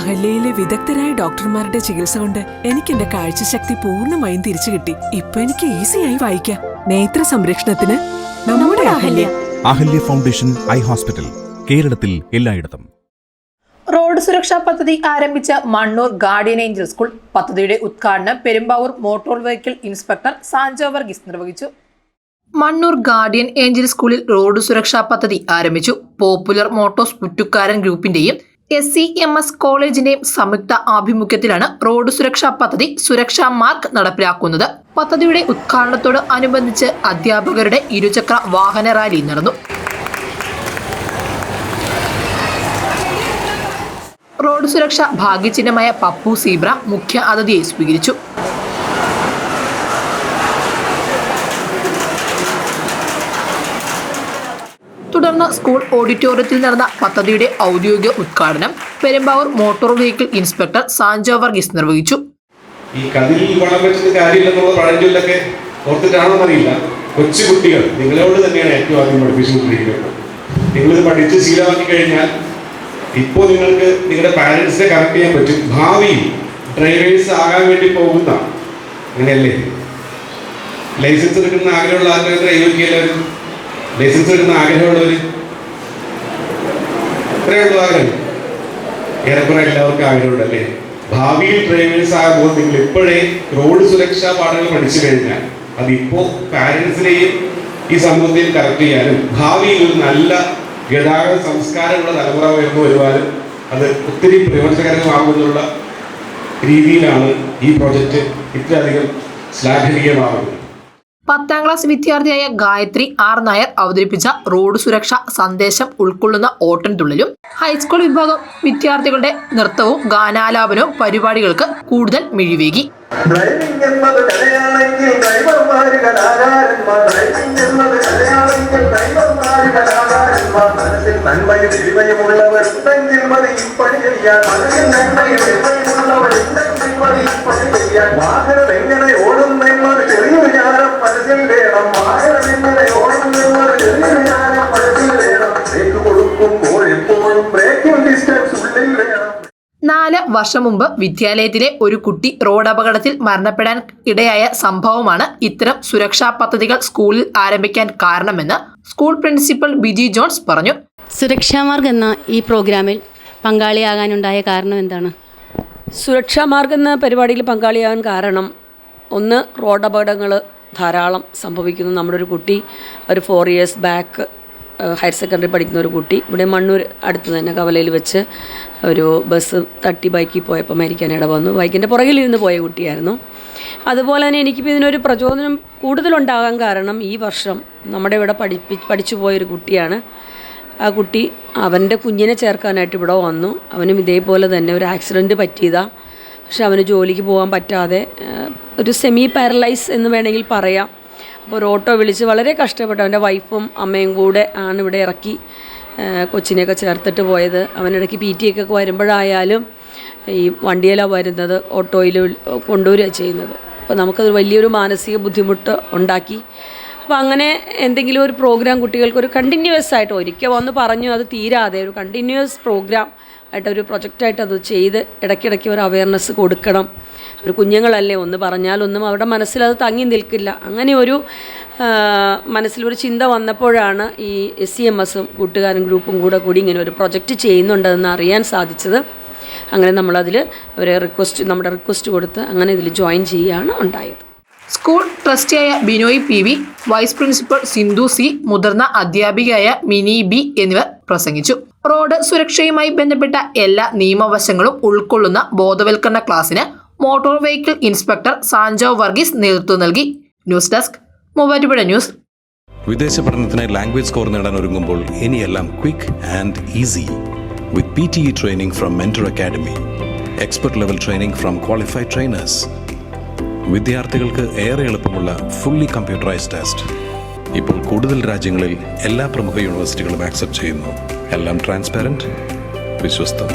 അഹല്യയിലെ വിദഗ്ധരായ ഡോക്ടർമാരുടെ ചികിത്സ കൊണ്ട് എനിക്ക് എന്റെ കാഴ്ചശക്തി പൂർണമായും തിരിച്ചു കിട്ടി. ഇപ്പൊ എനിക്ക് ഈസിയായി വായിക്കാം. നേത്ര സംരക്ഷണത്തിന് നമ്മുടെ Ahalya. Ahalya foundation eye hospital കേരളത്തിൽ എല്ലായിടത്തും. റോഡ് സുരക്ഷാ പദ്ധതി ആരംഭിച്ച മണ്ണൂർ ഗാർഡിയൻ ഏഞ്ചൽ സ്കൂൾ പദ്ധതിയുടെ ഉദ്ഘാടനം Perumbavoor motor vehicle inspector Sanjo Varghese നിർവഹിച്ചു. മണ്ണൂർ ഗാർഡിയൻ ഏഞ്ചൽ സ്കൂളിൽ റോഡ് സുരക്ഷാ പദ്ധതി ആരംഭിച്ചു. പോപ്പുലർ മോട്ടോസ് കുറ്റുക്കാരൻ ഗ്രൂപ്പിന്റെയും എസ് സി എം എസ് കോളേജിന്റെയും സംയുക്ത ആഭിമുഖ്യത്തിലാണ് റോഡ് സുരക്ഷാ പദ്ധതി സുരക്ഷാ മാർക്ക് നടപ്പിലാക്കുന്നത്. പദ്ധതിയുടെ ഉദ്ഘാടനത്തോട് അനുബന്ധിച്ച് അധ്യാപകരുടെ ഇരുചക്ര വാഹന റാലി നടന്നു. റോഡ് സുരക്ഷ ഭാഗ്യചിഹ്നമായ പപ്പു സീബ്ര മുഖ്യ അതിഥിയെ സ്വീകരിച്ചു. തുടർന്ന് സ്കൂൾ ഓഡിറ്റോറിയത്തിൽ നടന്ന പദ്ധതിയുടെ ഔദ്യോഗിക ഉദ്ഘാടനം Perumbavoor motor vehicle inspector Sancho Varghese നിർവഹിച്ചു. ഈ കതിൽ വളം വെച്ചിട്ട് കാര്യമില്ലെന്നുള്ള പഴഞ്ചൊല്ലൊക്കെ ഓർത്തിട്ടാണോ അറിയില്ല കൊച്ചു കുട്ടികൾ നിങ്ങളോട് തന്നെയാണ് ഏറ്റവും ആദ്യം പഠിപ്പിച്ചുകൊണ്ടിരിക്കുന്നത്. നിങ്ങളിത് പഠിച്ച് ശീലമാക്കി കഴിഞ്ഞാൽ ഇപ്പോൾ നിങ്ങൾക്ക് നിങ്ങളുടെ പാരൻസിനെ കറക്റ്റ് ചെയ്യാൻ പറ്റും. ഭാവിയിൽ ഡ്രൈവേഴ്സ് ആകാൻ വേണ്ടി പോകുന്ന അങ്ങനെയല്ലേ? ലൈസൻസ് എടുക്കുന്ന ആഗ്രഹമുള്ള ആൾക്കാർ ഡ്രൈവ് എല്ലാവരും ലൈസൻസ് എടുക്കുന്ന ആഗ്രഹമുള്ളവർ എത്രയുള്ളൂ ആഗ്രഹം. ഏറെക്കുറെ എല്ലാവർക്കും ആഗ്രഹമുണ്ടല്ലേ? ഭാവിയിൽ ഡ്രൈവേഴ്സ് ആകുമ്പോൾ നിങ്ങൾ ഇപ്പോഴേ റോഡ് സുരക്ഷാ പാഠങ്ങൾ പഠിച്ചു കഴിഞ്ഞാൽ അതിപ്പോ പാരന്റ്സിനെയും ഈ സമൂഹത്തെയും കറക്റ്റ് ചെയ്യാനും ഭാവിയിൽ ഒരു നല്ല ഗതാഗത സംസ്കാരമുള്ള തലമുറ ഉയർന്നു വരുവാനും അത് ഒത്തിരി പ്രയോജനകരമാകുമെന്നുള്ള രീതിയിലാണ് ഈ പ്രോജക്റ്റ് ഇത്രയധികം ശ്ലാഘനീയമാകുന്നത്. പത്താം ക്ലാസ് വിദ്യാർത്ഥിയായ ഗായത്രി ആർ നായർ അവതരിപ്പിച്ച റോഡ് സുരക്ഷ സന്ദേശം ഉൾക്കൊള്ളുന്ന ഓട്ടൻതുള്ളലും ഹൈസ്കൂൾ വിഭാഗം വിദ്യാർത്ഥികളുടെ നൃത്തവും ഗാനാലാപനവും പരിപാടികൾക്ക് കൂടുതൽ മിഴിവേകി. വാഹനം എങ്ങനെ കൊടുക്കുമ്പോൾ എപ്പോഴും ബ്രേക്കിംഗ് ഡിസ്റ്റൻസ് ഉള്ളിൽ നാല് വർഷം മുമ്പ് വിദ്യാലയത്തിലെ ഒരു കുട്ടി റോഡ് അപകടത്തിൽ മരണപ്പെടാൻ ഇടയായ സംഭവമാണ് ഇത്തരം സുരക്ഷാ പദ്ധതികൾ സ്കൂളിൽ ആരംഭിക്കാൻ കാരണമെന്ന് സ്കൂൾ പ്രിൻസിപ്പൽ ബിജി ജോൺസ് പറഞ്ഞു. സുരക്ഷാമാർഗ് എന്ന ഈ പ്രോഗ്രാമിൽ പങ്കാളിയാകാനുണ്ടായ കാരണം എന്താണ്? സുരക്ഷാമാർഗ് എന്ന പരിപാടിയിൽ പങ്കാളിയാകാൻ കാരണം ഒന്ന് റോഡ് അപകടങ്ങൾ ധാരാളം സംഭവിക്കുന്നു. നമ്മുടെ ഒരു കുട്ടി ഒരു four years back higher secondary പഠിക്കുന്ന ഒരു കുട്ടി. ഇവിടെ മണ്ണൂർ അടുത്ത് തന്നെ കവലയിൽ വെച്ച് ഒരു ബസ് തട്ടി ബൈക്കിൽ പോയപ്പോൾ മരിക്കാനിട വന്നു. ബൈക്കിന്റെ പുറകിലിരുന്ന് പോയ കുട്ടിയായിരുന്നു. അതുപോലെ തന്നെ എനിക്കിപ്പോൾ ഇതിനൊരു പ്രചോദനം കൂടുതലുണ്ടാകാൻ കാരണം ഈ വർഷം നമ്മുടെ ഇവിടെ പഠിപ്പി പഠിച്ചു പോയൊരു കുട്ടിയാണ്. ആ കുട്ടി അവന്റെ കുഞ്ഞിനെ ചേർക്കാനായിട്ട് ഇവിടെ വന്നു. അവനും ഇതേപോലെ തന്നെ ഒരു ആക്സിഡന്റ് പറ്റിയതാ. പക്ഷെ അവന് ജോലിക്ക് പോകാൻ പറ്റാതെ ഒരു സെമി പാരലൈസ് എന്ന് വേണമെങ്കിൽ പറയാം. ഒരു ഓട്ടോ വിളിച്ച് വളരെ കഷ്ടപ്പെട്ടു. അവന്റെ വൈഫും അമ്മയും കൂടെ ആണ് ഇവിടെ ഇറക്കി കൊച്ചിനെയൊക്കെ ചേർത്തിട്ട് പോയത്. അവനിടയ്ക്ക് പി ടി ഒക്കെ വരുമ്പോഴായാലും ഈ വണ്ടിയിലാണ് വരുന്നത് ഓട്ടോയിൽ കൊണ്ടുവരിക ചെയ്യുന്നത്. അപ്പോൾ നമുക്കത് വലിയൊരു മാനസിക ബുദ്ധിമുട്ട് ഉണ്ടാക്കി. അപ്പോൾ അങ്ങനെ എന്തെങ്കിലും ഒരു പ്രോഗ്രാം കുട്ടികൾക്ക് ഒരു കണ്ടിന്യൂസ് ആയിട്ട് ഒരിക്കൽ വന്ന് പറഞ്ഞു അത് തീരാതെ ഒരു കണ്ടിന്യൂസ് പ്രോഗ്രാം ആയിട്ട് ഒരു പ്രൊജക്റ്റായിട്ട് അത് ചെയ്ത് ഇടയ്ക്കിടയ്ക്ക് ഒരു അവയർനെസ് കൊടുക്കണം. ഒരു കുഞ്ഞുങ്ങളല്ലേ ഒന്ന് പറഞ്ഞാലൊന്നും അവരുടെ മനസ്സിൽ അത് തങ്ങി നിൽക്കില്ല. അങ്ങനെ ഒരു മനസ്സിലൊരു ചിന്ത വന്നപ്പോഴാണ് ഈ എസ് സി എം എസും കൂട്ടുകാരൻ ഗ്രൂപ്പും കൂടെ കൂടി ഇങ്ങനെ ഒരു പ്രൊജക്റ്റ് ചെയ്യുന്നുണ്ടെന്ന് അറിയാൻ സാധിച്ചത്. അങ്ങനെ നമ്മളതിൽ അവരെ റിക്വസ്റ്റ് നമ്മുടെ റിക്വസ്റ്റ് കൊടുത്ത് അങ്ങനെ ഇതിൽ ജോയിൻ ചെയ്യുകയാണ് ഉണ്ടായത്. School ട്രസ്റ്റിയായ Binoy P V vice principal Sindhu C മുതിർന്ന അധ്യാപികയായ മിനി ബി എന്നിവർ പ്രസംഗിച്ചു. റോഡ് സുരക്ഷയുമായി ബന്ധപ്പെട്ട എല്ലാ നിയമവശങ്ങളും ഉൾക്കൊള്ളുന്ന ബോധവൽക്കരണ ക്ലാസ്സിന് motor vehicle inspector Sanjo Varghese നേതൃത്വം നൽകി. News desk Muvattupuzha news. വിദേശ പഠനത്തിന് ലാംഗ്വേജ് സ്കോർ നേടാൻ ഒരുങ്ങുമ്പോൾ ഇനിയെല്ലാം quick and easy. With P T E training from mentor academy expert level training from qualified trainers വിദ്യാർത്ഥികൾക്ക് ഏറെ എളുപ്പമുള്ള ഫുള്ളി കമ്പ്യൂട്ടറൈസ്ഡ് ടെസ്റ്റ് ഇപ്പോൾ കൂടുതൽ രാജ്യങ്ങളിൽ എല്ലാ പ്രമുഖ യൂണിവേഴ്സിറ്റികളും ആക്സെപ്റ്റ് ചെയ്യുന്നു. എല്ലാം ട്രാൻസ്പെറന്റ് വിശ്വസ്തം.